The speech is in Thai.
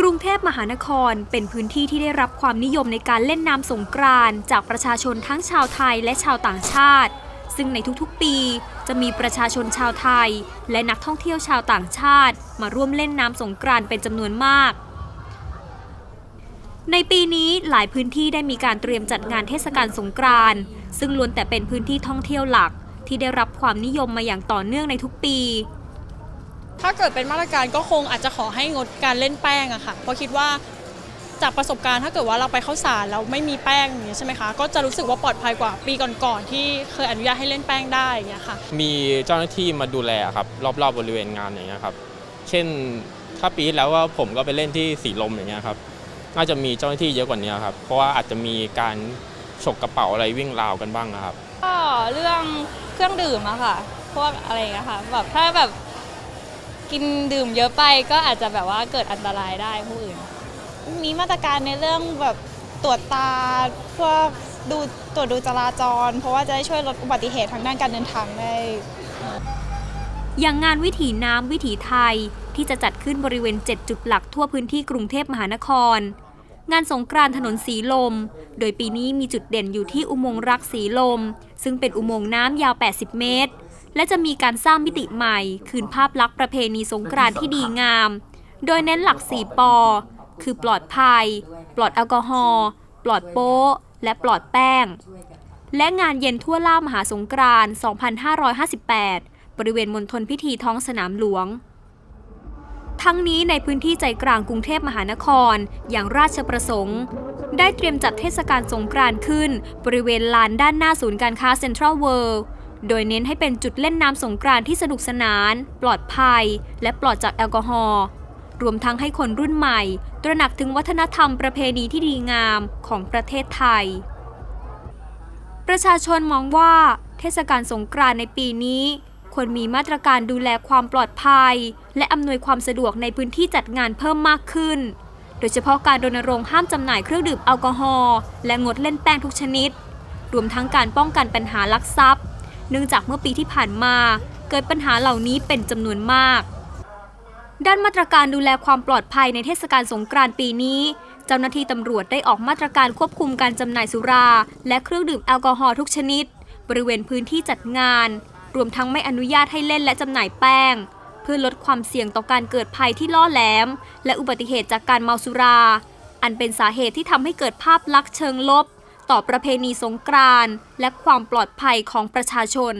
กรุงเทพมหานครเป็นพื้นที่ที่ได้รับความนิยมในการเล่นน้ำสงกรานต์จากประชาชนทั้งชาวไทยและชาวต่างชาติ ซึ่งในทุกๆปีจะมีประชาชนชาวไทย และนักท่องเที่ยวชาวต่างชาติ มาร่วมเล่นน้ำสงกรานต์เป็นจำนวนมาก ในปีนี้หลายพื้นที่ได้มีการเตรียมจัดงานเทศกาลสงกรานต์ซึ่งล้วนแต่เป็นพื้นที่ท่องเที่ยวหลักที่ได้รับความนิยมมาอย่างต่อเนื่องในทุกปี ถ้าเกิดเป็นมาตรการก็คงอาจจะขอให้งดการเล่นแป้งอะค่ะ เพราะคิดว่าจากประสบการณ์ถ้าเกิดว่าเราไปเข้าสารแล้วไม่มีแป้งอย่างเงี้ยใช่ไหมคะ ก็จะรู้สึกว่าปลอดภัยกว่าปีก่อนๆที่เคยอนุญาตให้เล่นแป้งได้อย่างเงี้ยค่ะ มีเจ้าหน้าที่มาดูแลครับรอบๆบริเวณงานอย่างเงี้ยครับ เช่นถ้าปีที่แล้วก็ผมก็ไปเล่นที่สีลมอย่างเงี้ยครับน่าจะมีเจ้าหน้าที่เยอะกว่านี้ครับ เพราะว่าอาจจะมีการฉกกระเป๋าอะไรวิ่งราวกันบ้างอะครับ ก็เรื่องเครื่องดื่มอะค่ะ พวกอะไรอย่างเงี้ยค่ะแบบถ้าแบบ กินดื่มเยอะไปก็อาจจะแบบว่าเกิดอันตรายได้ผู้อื่น มีมาตรการในเรื่องแบบตรวจตาพวกดูตรวจดูจราจร เพราะว่าจะได้ช่วยลดอุบัติเหตุทางด้านการเดินทางได้ อย่างงานวิถีน้ำวิถีไทยที่จะจัดขึ้นบริเวณ 7 จุดหลักทั่วพื้นที่กรุงเทพมหานคร งานสงกรานต์ถนนสีลม โดยปีนี้มีจุดเด่นอยู่ที่อุโมงค์รักสีลม ซึ่งเป็นอุโมงค์น้ำยาว 80 เมตร และจะมีการสร้างมิติใหม่ คืนภาพลักษณ์ประเพณีสงกรานต์ที่ดีงาม โดยเน้นหลัก 4 ปอ คือปลอดภัย ปลอดแอลกอฮอล์ปลอดโป๊ะ และปลอดแป้ง และงานเย็นทั่วล่ามหาสงกรานต์2558 บริเวณมณฑลพิธีท้องสนามหลวงทั้งนี้ในพื้นที่ใจกลางกรุงเทพมหานคร อย่างราชประสงค์ ได้เตรียมจัดเทศกาลสงกรานต์ขึ้น บริเวณลานด้านหน้าศูนย์การค้าเซ็นทรัลเวิลด์ โดยเน้นให้เป็นจุดเล่นน้ำสงกรานที่สนุกสนาน ปลอดภัย และปลอดจากแอลกอฮอล์รวมทั้งให้คนรุ่นใหม่ ตระหนักถึงวัฒนธรรมประเพณีที่ดีงามของประเทศไทย ประชาชนมองว่า เทศกาลสงกรานในปีนี้ ควรมีมาตรการดูแลความปลอดภัย และอำนวยความสะดวกในพื้นที่จัดงานเพิ่มมากขึ้น โดยเฉพาะการรณรงค์ห้ามจำหน่ายเครื่องดื่มแอลกอฮอล์และงดเล่นแป้งทุกชนิด รวมทั้งการป้องกันปัญหาลักทรัพย์ เนื่องจากเมื่อปีที่ผ่านมา เกิดปัญหาเหล่านี้เป็นจำนวนมาก ด้านมาตรการดูแลความปลอดภัยในเทศกาลสงกรานต์ปีนี้ เจ้าหน้าที่ตำรวจได้ออกมาตรการควบคุมการจำหน่ายสุรา และเครื่องดื่มแอลกอฮอล์ทุกชนิด บริเวณพื้นที่จัดงาน รวมทั้งไม่อนุญาตให้เล่นและจำหน่ายแป้ง เพื่อลดความเสี่ยงต่อการเกิดภัยที่ล่อแหลม และอุบัติเหตุจากการเมาสุรา อันเป็นสาเหตุที่ทำให้เกิดภาพลักษณ์เชิงลบ ต่อประเพณีสงกรานต์และความปลอดภัยของประชาชน